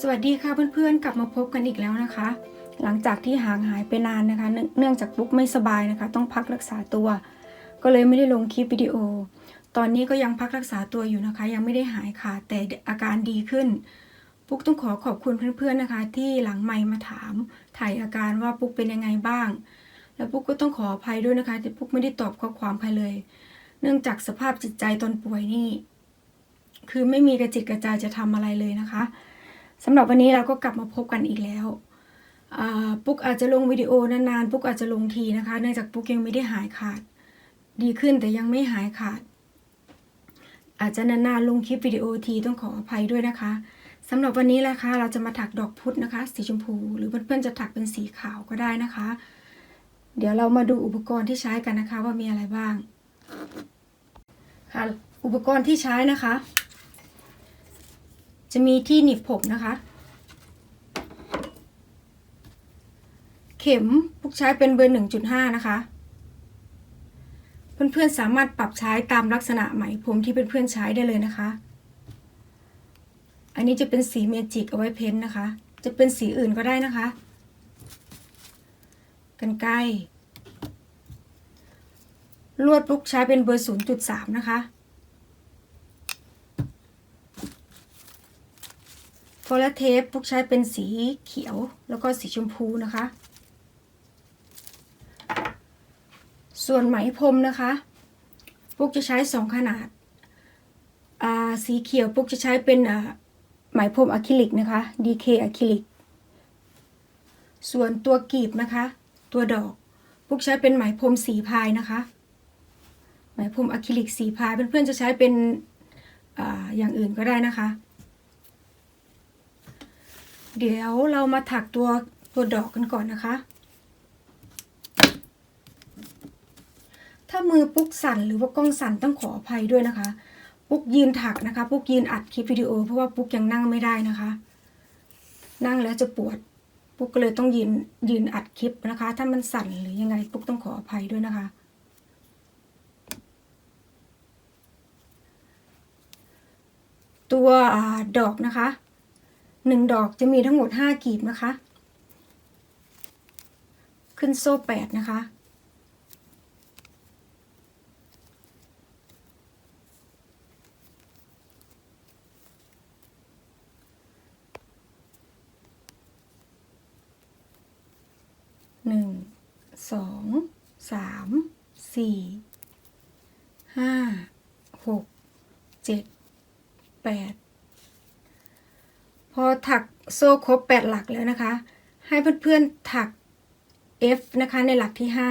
สวัสดีค่ะเพื่อนๆ กลับมาพบกันอีกแล้วนะคะ หลังจากที่ห่างหายไปนานนะคะ เนื่องจากปุ๊กไม่สบายนะคะ ต้องพักรักษาตัว ก็เลยไม่ได้ลงคลิปวิดีโอ ตอนนี้ก็ยังพักรักษาตัวอยู่นะคะ ยังไม่ได้หายค่ะ แต่อาการดีขึ้น ปุ๊กต้องขอขอบคุณเพื่อนๆนะคะ ที่หลังไมค์มาถามถ่ายอาการว่าปุ๊กเป็นยังไงบ้าง แล้วปุ๊กก็ต้องขออภัยด้วยนะคะที่ปุ๊กไม่ได้ตอบข้อความใครเลย เนื่องจากสภาพจิตใจตอนป่วยนี่ คือไม่มีกระจิตกระใจจะทำอะไรเลยนะคะ สำหรับวันนี้เราก็กลับมาพบกันอีกแล้วปุ๊กอาจจะลงวิดีโอนานๆปุ๊กอาจจะลงทีนะคะเนื่องจากปุ๊กยังไม่ได้หายขาด ดีขึ้นแต่ยังไม่หายขาด อาจจะนานๆลงคลิปวิดีโอทีต้องขออภัยด้วยนะคะสำหรับวันนี้แหละค่ะเราจะมาถักดอกพุธนะคะ สีชมพู หรือเพื่อนๆจะถักเป็นสีขาวก็ได้นะคะ เดี๋ยวเรามาดูอุปกรณ์ที่ใช้กันนะคะว่ามีอะไรบ้างค่ะอุปกรณ์ที่ใช้นะคะ จะมีที่หนีบผมนะคะ เข็มพุกใช้เป็นเบอร์1.5นะคะ เพื่อนๆสามารถปรับใช้ตามลักษณะไหมผมที่เพื่อนๆใช้ได้เลยนะคะ อันนี้จะเป็นสีเมจิกเอาไว้เพ้นท์นะคะ จะเป็นสีอื่นก็ได้นะคะ กันไกลลวดพุกใช้เป็นเบอร์0.3นะคะ โฟลเทปพุกใช้เป็นสีเขียวแล้วก็สีชมพูนะคะ ส่วนไหมพรมนะคะปุกจะใช้สองขนาด สีเขียวปุกจะใช้เป็นไหมพรมอะคริลิกนะคะ DK อะคริลิก ส่วนตัวกีบนะคะ ตัวดอกปุกใช้เป็นไหมพรมสีพายนะคะ ไหมพรมอะคริลิกสีพายเพื่อนๆจะใช้เป็นออย่างอื่นก็ได้นะคะ เดี๋ยวเรามาถักตัวตัวดอกกันก่อนนะคะ ถ้ามือปุ๊กสั่นหรือว่ากล้องสั่นต้องขออภัยด้วยนะคะ ปุ๊กยืนถักนะคะ ปุ๊กยืนอัดคลิปวิดีโอเพราะว่าปุ๊กยังนั่งไม่ได้นะคะ นั่งแล้วจะปวด ปุ๊กก็เลยต้องยืนยืนอัดคลิปนะคะ ถ้ามันสั่นหรือยังไงปุ๊กต้องขออภัยด้วยนะคะตัวอดอกนะคะ หนึ่งดอกจะมีทั้งหมดห้ากีบนะคะ ขึ้นโซ่แปดนะคะ หนึ่ง สอง สาม สี่ ห้า หก เจ็ด แปด พอถัก โซ่ครบแปดหลักแล้วนะคะ ให้เพื่อนๆถัก F นะคะในหลักที่ห้า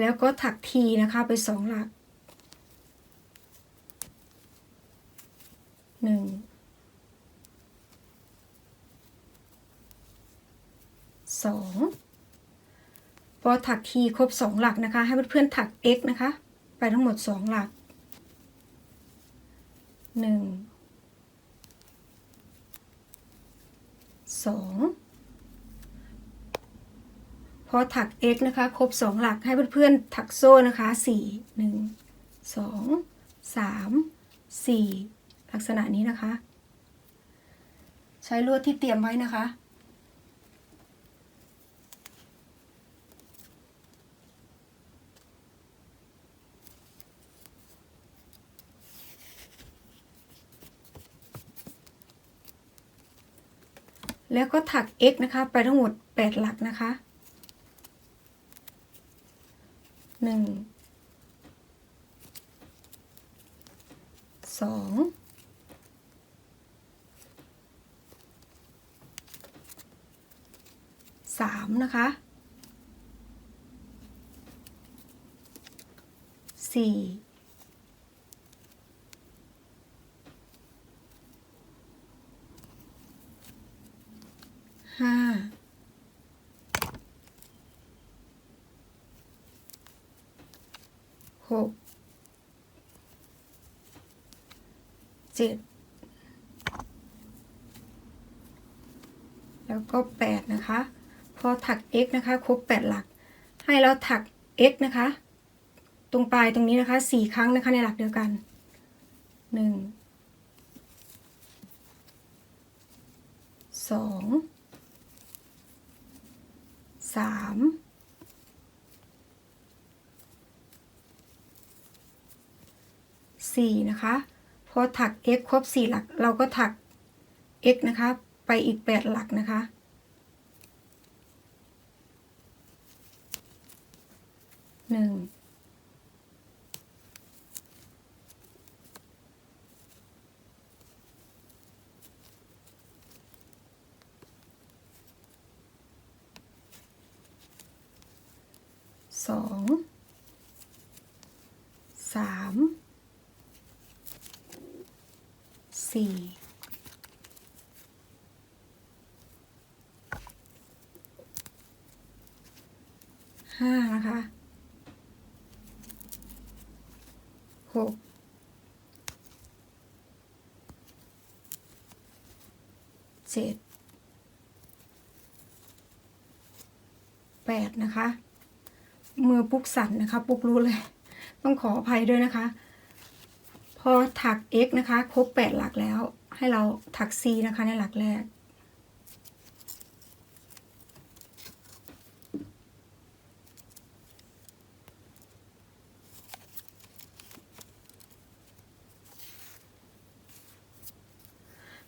แล้วก็ถักทีนะคะไปสองหลักหนึ่งสอง พอถักทีครบสองหลักนะคะ ให้เพื่อนๆถัก x นะคะ ไปทั้งหมดสองหลักหนึ่งสองพอถัก x นะคะ ครบสองหลักให้เพื่อนๆถักโซ่นะคะสี่หนึ่งสองสามสี่ลักษณะนี้นะคะ ใช้ลวดที่เตรียมไว้นะคะ แล้วก็ถัก x นะคะ ไปทั้งหมด 8 หลักนะคะ 1 2 3 นะคะ 4 ก็แปดนะคะ พอถัก x นะคะ ครบ 8 หลัก ให้เราถัก x นะคะ ตรงปลายตรงนี้นะคะ 4 ครั้งนะคะในหลักเดียวกัน 1 2 3 4 นะคะ พอถัก x ครบ 4 หลัก เราก็ถัก x นะคะ ไปอีก 8 หลักนะคะ หนึ่ง สอง สาม สี่ ห้านะคะหกเจ็ดแปดนะคะ มือปุ๊กสั่นนะคะ ปุ๊กรู้เลย ต้องขออภัยด้วยนะคะ พอถัก x นะคะ ครบ8หลักแล้ว ให้เราถัก c นะคะในหลักแรก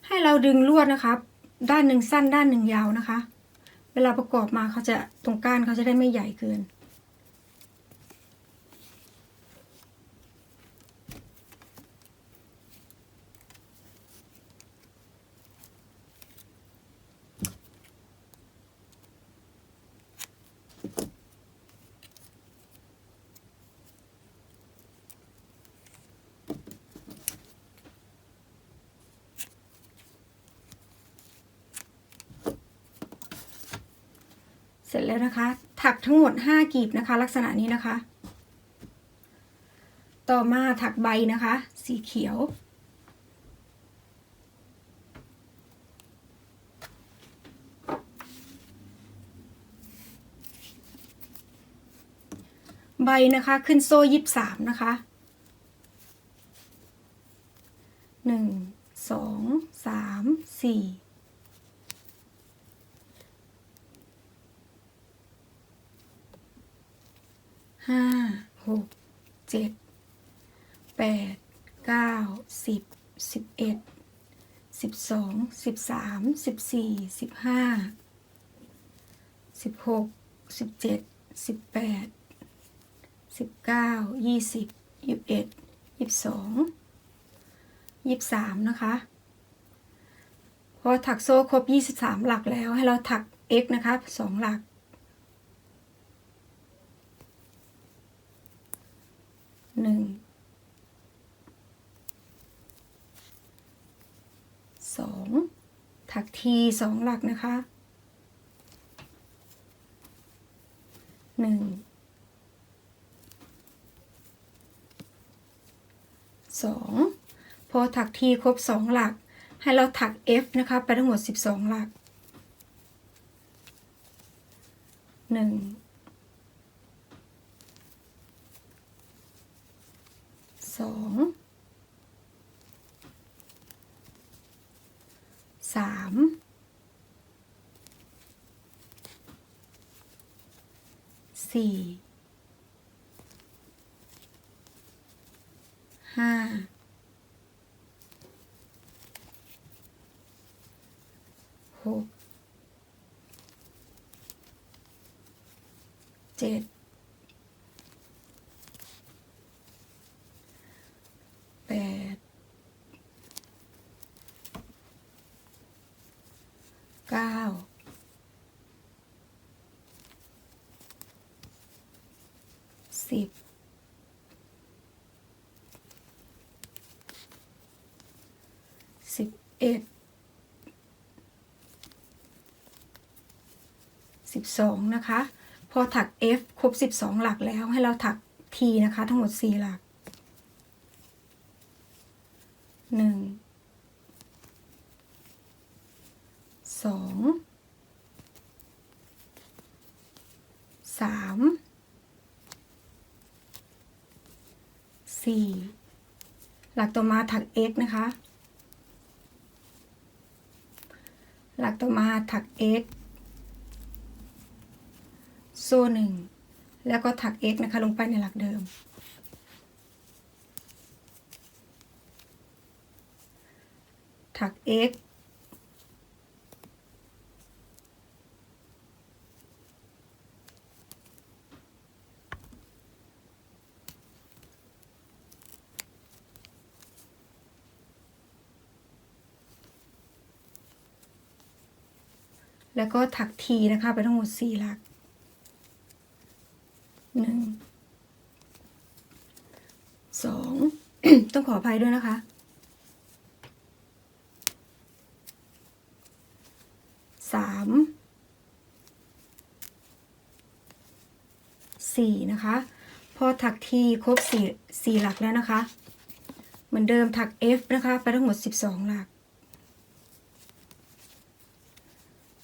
ให้เรา ดึงลวดนะคะ ด้านหนึ่งสั้นด้านหนึ่งยาวนะคะ เวลาประกอบมาเขาจะตรงก้านเขาจะได้ไม่ใหญ่เกิน ร็จแล้วนะคะ ถักทั้งหมด 5กีบนะคะ ลักษณะนี้นะคะ ต่อมาถักใบนะคะ สีเขียว ใบนะคะขึ้นโซ่ยิบสามนะคะหนึ่งสองสามสี่ ห้าหกเจ็ดแปดเก้าสิบสิบเอ็ดสิบสองสิบสามสิบสี่สิบห้าสิบหกสิบเจ็ดสิบแปดสิบเก้ายี่สิบยี่สิบเอ็ดยี่สิบสองยี่สิบสามนะคะพอถักโซ่ครบยี่สิบสามหลักแล้วให้เราถัก x นะคะสองหลัก หนึ่งสองถักทีสองหลักนะคะหนึ่งสองพอถักทีครบสองหลัก ให้เราถัก F นะคะ ไปทั้งหมดสิบสองหลักหนึ่ง สอง สาม สี่ ห้า หก เจ็ด แปด เก้าสิบสิบเอ็ดสิบสองนะคะ พอถัก F ครบสิบสองหลักแล้วให้เราถัก T นะคะ ทั้งหมดสี่หลัก หนึ่ง สอง ส สามสี่ หลักต่อมาถัก x นะคะ หลักต่อมาถัก x โซ่หนึ่งแล้วก็ถัก x นะคะ ลงไปในหลักเดิม ถัก x แล้วก็ถักทีนะคะไปทั้งหมดสี่หลักหนึ่งสองต้องขออภัยด้วยนะคะสามสี่นะคะ พอถักทีครบสี่สี่หลักแล้วนะคะ เหมือนเดิมถัก F นะคะ ไปทั้งหมดสิบสองหลัก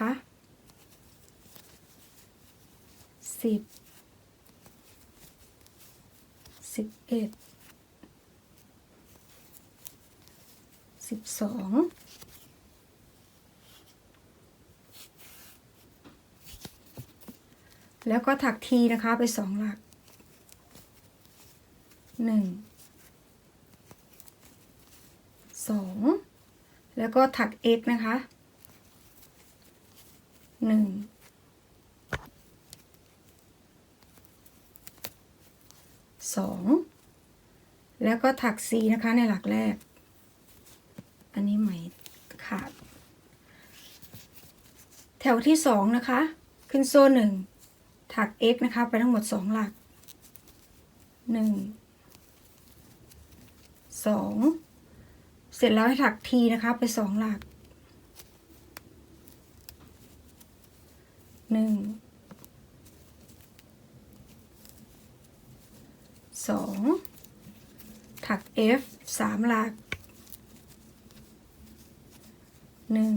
นะคะสิบสิบเอ็ดสิบสองแล้วก็ถักทีนะคะไปสองหลักหนึ่งสองแล้วก็ถัก x นะคะ หนึ่งสองแล้วก็ถัก c นะคะในหลักแรก อันนี้ไหมขาด แถวที่สองนะคะ ขึ้นโซ่หนึ่งถัก x นะคะ ไปทั้งหมดสองหลักหนึ่งสองเสร็จแล้วให้ถักทีนะคะ ไปสองหลัก หนึ่งสองถัก F สามหลักหนึ่ง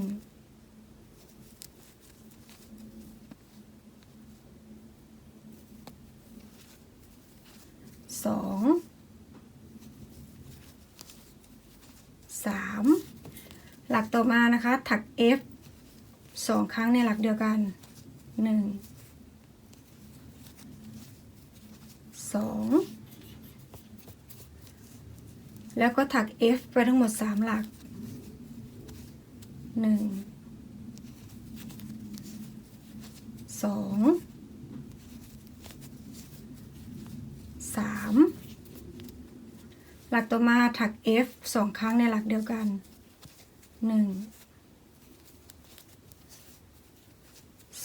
สองสามหลักต่อมานะคะ ถัก F สองครั้งในหลักเดียวกัน หนึ่งสองแล้วก็ถัก F ไปทั้งหมดสามหลักหนึ่งสองสามหลักต่อมาถัก F สองครั้งในหลักเดียวกันห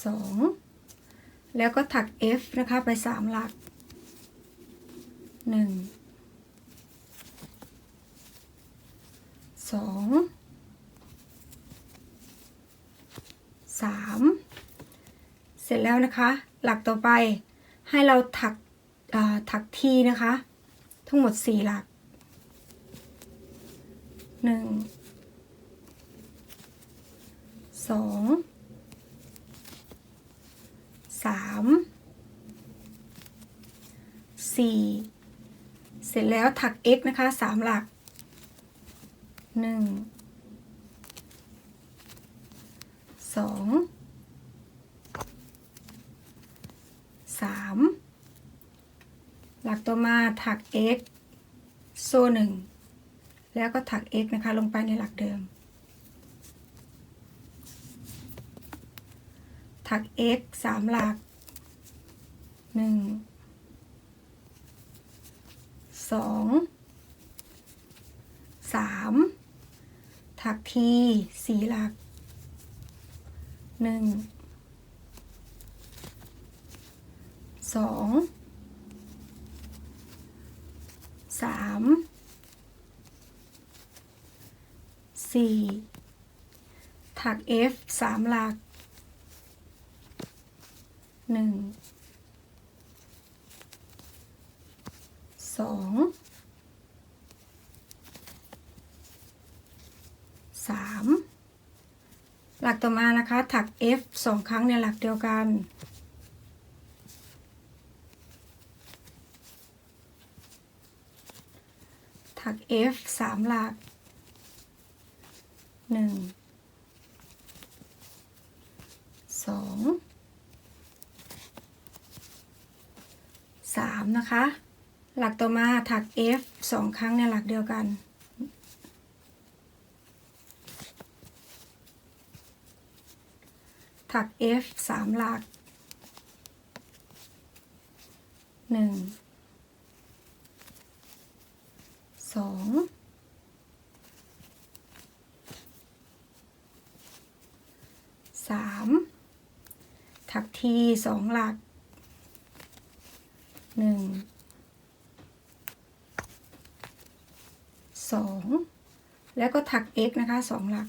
นึ่งสองแล้วก็ถัก F นะคะ ไปสามหลักหนึ่งสองสามเสร็จแล้วนะคะ หลักต่อไปให้เราถักถักทีนะคะ ทั้งหมดสี่หลักหนึ่ง สามสี่เสร็จแล้วถัก x นะคะสามหลักหนึ่งสองสามหลักต่อมาถัก x โซ่หนึ่งแล้วก็ถัก x นะคะ ลงไปในหลักเดิม ถัก x สามหลักหนึ่งสองสามถักทีสี่หลักหนึ่งสองสามสี่ถัก F สามหลัก หนึ่งสองสามหลักต่อมานะคะ ถัก F สองครั้งในหลักเดียวกัน ถัก F สามหลักหนึ่งสอง สามนะคะ หลักต่อมาถัก F สองครั้งในหลักเดียวกัน ถัก F สามหลักหนึ่งสองสามถักทีสองหลัก หนึ่งสองแล้วก็ถัก x นะคะสองหลัก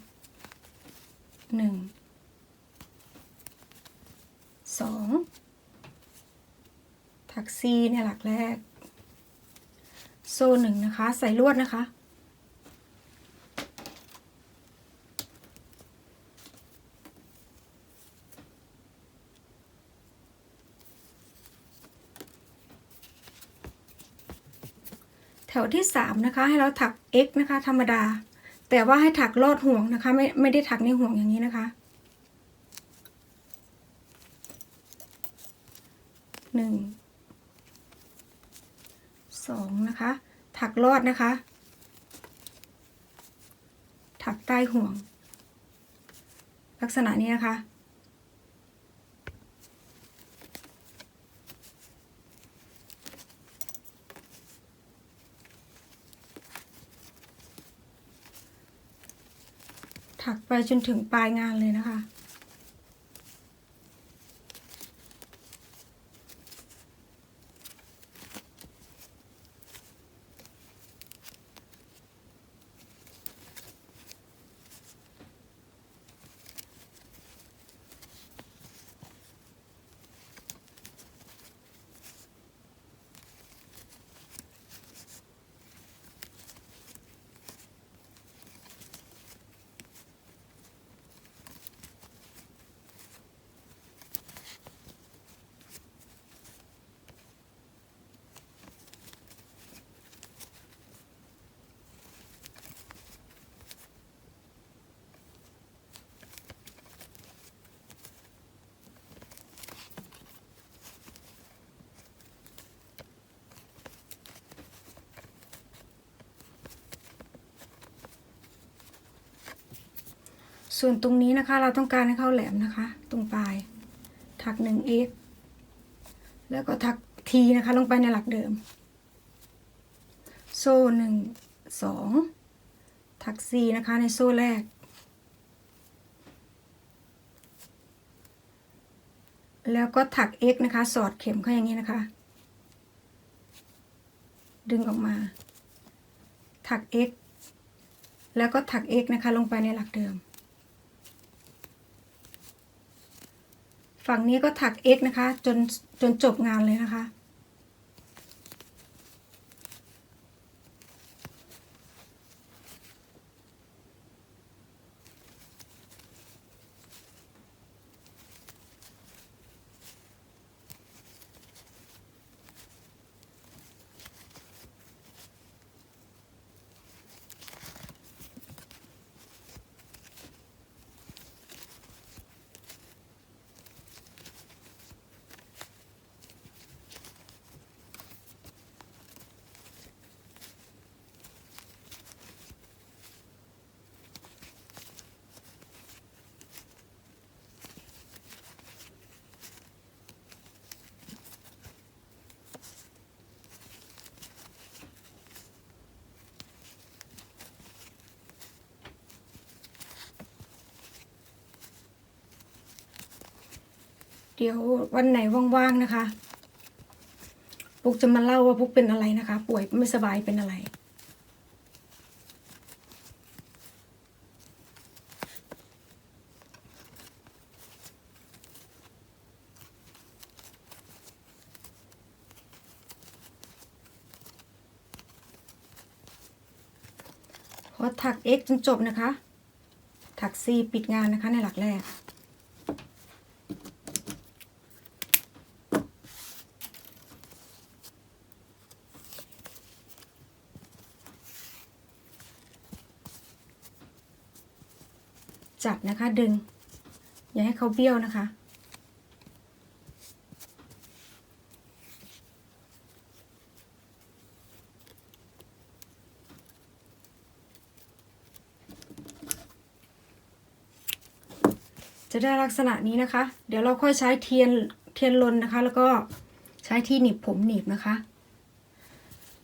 หนึ่งสองถัก c ในี่ยหลักแรก โซ่หนึ่งนะคะ ใส่ลวดนะคะ วที่สามนะคะ ให้เราถัก x นะคะ ธรรมดา แต่ว่าให้ถักลอดห่วงนะคะ ไม่ไม่ได้ถักในห่วงอย่างนี้นะคะหนึ่งสองนะคะ ถักลอดนะคะ ถักใต้ห่วง ลักษณะนี้นะคะ ไปจนถึงปลายงานเลยนะคะ ส่วนตรงนี้นะคะ เราต้องการให้เข้าแหลมนะคะ ตรงปลาย ถักหนึ่ง x แล้วก็ถัก t นะคะ ลงไปในหลักเดิม โซ่หนึ่งสองถัก c นะคะในโซ่แรก แล้วก็ถัก x นะคะ สอดเข็มเข้าอย่างนี้นะคะ ดึงออกมา ถัก x แล้วก็ถัก x นะคะ ลงไปในหลักเดิม ฝั่งนี้ก็ถัก x นะคะ จนจนจบงานเลยนะคะ เดี๋ยววันไหนว่างๆนะคะปุ๊กจะมาเล่าว่าปุ๊กเป็นอะไรนะคะ ป่วยไม่สบายเป็นอะไรพอถัก x จนจบนะคะ ถัก c ปิดงานนะคะในหลักแรก จับนะคะดึง อย่าให้เขาเบี้ยวนะคะ จะได้ลักษณะนี้นะคะ เดี๋ยวเราค่อยใช้เทียนเทียนลนนะคะ แล้วก็ใช้ที่หนีบผมหนีบนะคะ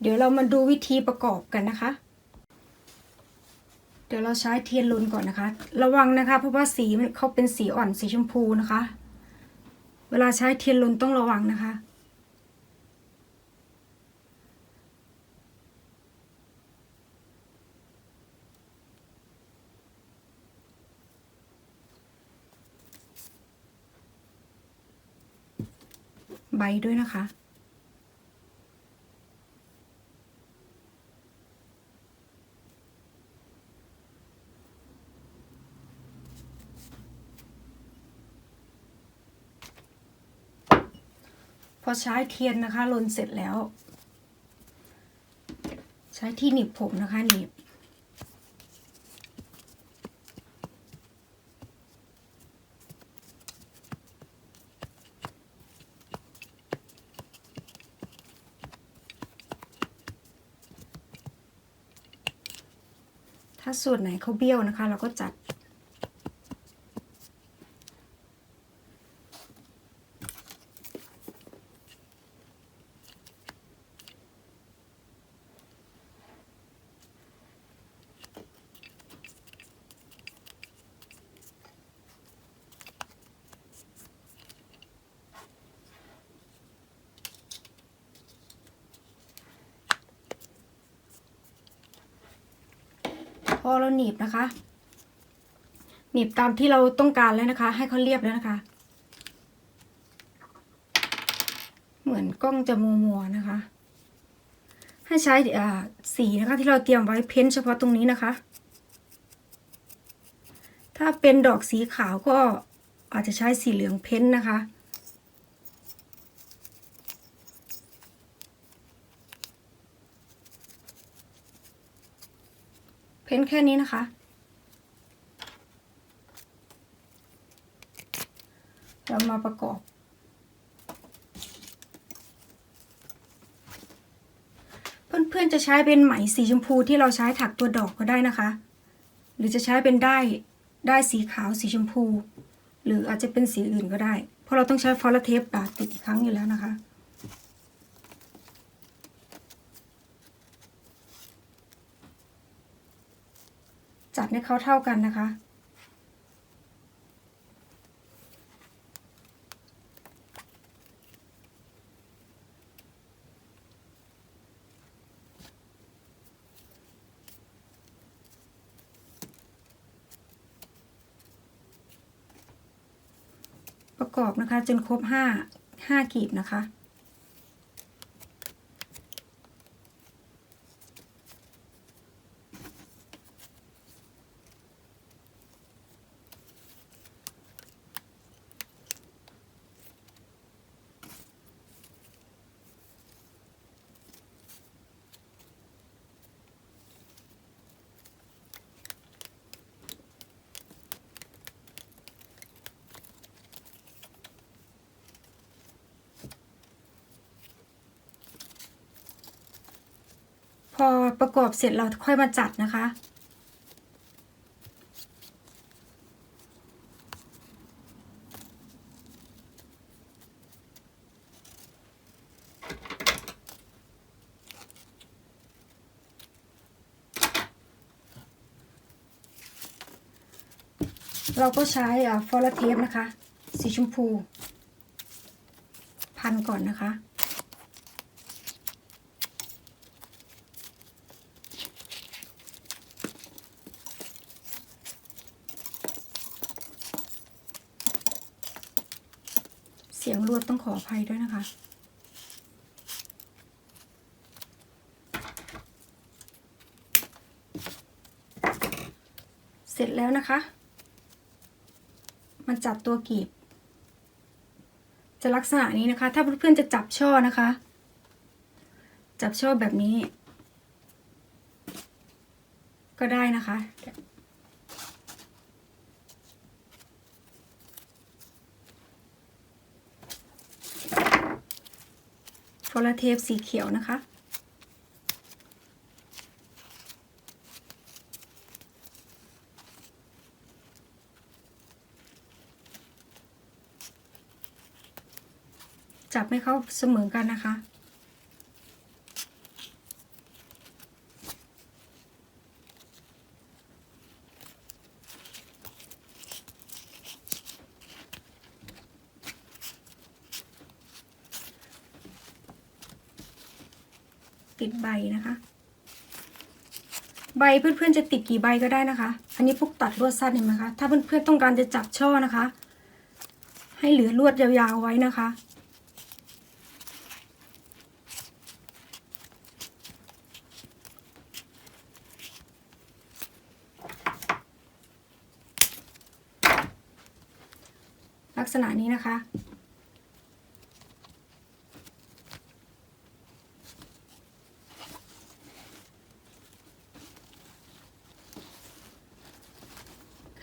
เดี๋ยวเรามาดูวิธีประกอบกันนะคะ เดี๋ยวเราใช้เทียนลุนก่อนนะคะ ระวังนะคะ เพราะว่าสีมันเขาเป็นสีอ่อนสีชมพูนะคะ เวลาใช้เทียนลุนต้องระวังนะคะ ใบด้วยนะคะ พอใช้เทียนนะคะลนเสร็จแล้ว ใช้ที่หนีบผมนะคะหนีบถ้าส่วนไหนเขาเบี้ยวนะคะ เราก็จัด อเราหนีบนะคะ หนีบตามที่เราต้องการแล้วนะคะ ให้เขาเรียบแล้วนะคะ เหมือนกล้องจะมัวมัวๆนะคะ ให้ใช้สีนะคะที่เราเตรียมไว้เพ้นเฉพาะตรงนี้นะคะ ถ้าเป็นดอกสีขาวก็อาจจะใช้สีเหลืองเพ้นนะคะ เพ้น แค่นี้นะคะ เรามาประกอบ เพื่อนๆจะใช้เป็นไหมสีชมพูที่เราใช้ถักตัวดอกก็ได้นะคะ หรือจะใช้เป็นได้ได้สีขาวสีชมพู หรืออาจจะเป็นสีอื่นก็ได้ เพราะเราต้องใช้ฟอลเทปดาดติดอีกครั้งอยู่แล้วนะคะ จัดให้เขาเท่ากันนะคะ ประกอบนะคะจนครบห้าห้ากีบนะคะ พอ ประกอบเสร็จเราค่อยมาจัดนะคะ เราก็ใช้ฟอลเทปนะคะ สีชมพู พันก่อนนะคะ เสียงรวดต้ องขออภัยด้วยนะคะ เสร็จแล้วนะคะ มันจับตัวกีบ จะลักษณะนี้นะคะ ถ้าเพื่อนๆจะจับช่อนะคะ จับช่อแบบนี้ ก็ได้นะคะ โลาเทปสีเขียวนะคะ จับให้เข้าเสมอกันนะคะ ติดใบนะคะ ใบเพื่อนๆจะติดกี่ใบก็ได้นะคะ อันนี้พวกตัดลวดสั้นเห็นไหมคะถ้าเพื่อนๆต้องการจะจับช่อนะคะ ให้เหลือลวดยาวๆไว้นะคะลักษณะนี้นะคะ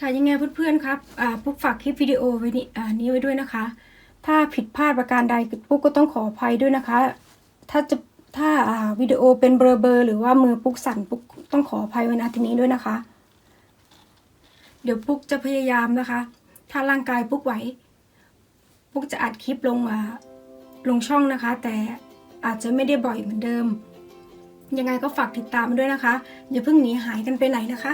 ค่ะยังไงเพื่อนๆครับปุ๊กฝากคลิปวิดีโอไว้นี่นี้ไว้ด้วยนะคะ ถ้าผิดพลาดประการใดปุ๊กก็ต้องขออภัยด้วยนะคะ ถ้าจะถ้าาวิดีโอเป็นเบลอเบอร์หรือว่ามือปุ๊กสั่นปุ๊กต้องขออภัยไว้ณที่นี้ด้วยนะคะ เดี๋ยวปุ๊กจะพยายามนะคะ ถ้าร่างกายปุ๊กไหวปุ๊กจะอัดคลิปลงมาลงช่องนะคะ แต่อาจจะไม่ได้บ่อยเหมือนเดิม ยังไงก็ฝากติดตามด้วยนะคะ อย่าเพิ่งหนีหายกันไปไหนนะคะ